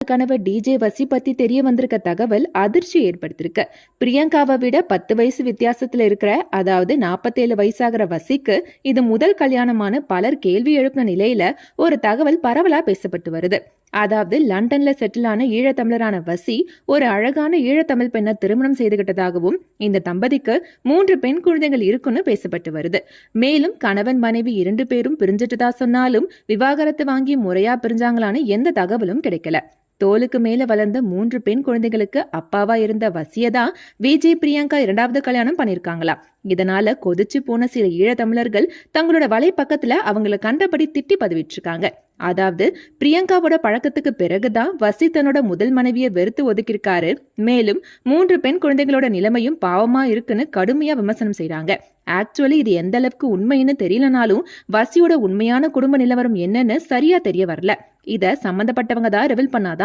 கணவர் டிஜே வசி பத்தி தெரிய வந்திருக்க தகவல் அதிர்ச்சி ஏற்படுத்திருக்கு. பிரியங்காவை விட பத்து வயசு வித்தியாசத்துல இருக்கிற அதாவது நாற்பத்தேழு வயசாகிற வசிக்கு இது முதல் கல்யாணமான பலர் கேள்வி எழுப்பின நிலையில ஒரு தகவல் பரவலா பேசப்பட்டு வருது. அதாவது லண்டன்ல செட்டிலான ஈழத்தமிழரான வசி ஒரு அழகான ஈழத்தமிழ் பெண்ணை திருமணம் செய்துகிட்டதாகவும் இந்த தம்பதிக்கு மூன்று பெண் குழந்தைகள் இருக்குன்னு பேசப்பட்டு வருது. மேலும் கணவன் மனைவி இரண்டு பேரும் பிரிஞ்சிட்டதா சொன்னாலும் விவாகரத்து வாங்கி முறையா பிரிஞ்சாங்களான்னு எந்த தகவலும் கிடைக்கல. தோலுக்கு மேல வளர்ந்த மூன்று பெண் குழந்தைகளுக்கு அப்பாவா இருந்த வசியை தான் விஜய் பிரியங்கா இரண்டாவது கல்யாணம் பண்ணிருக்காங்களா? இதனால கொதிச்சு போன சில ஈழத்தமிழர்கள் தங்களோட வலை பக்கத்துல அவங்கள கண்டபடி திட்டி பதிவிட்டிருக்காங்க. அதாவது பிரியங்காவோட பழக்கத்துக்கு பிறகுதான் வசி தன்னோட முதல் மனைவியை வெறுத்து ஒதுக்கியிருக்காரு. மேலும் மூன்று பெண் குழந்தைகளோட நிலைமையும் பாவமா இருக்குன்னு கடுமையா விமர்சனம் செய்யறாங்க ஆக்சுவலி இது எந்த அளவுக்கு உண்மைன்னு தெரியலனாலும் வசியோட உண்மையான குடும்ப நிலவரம் என்னன்னு சரியா தெரிய வரல. இதை சம்மந்தப்பட்டவங்க தான் ரிவீல் பண்ணாதான்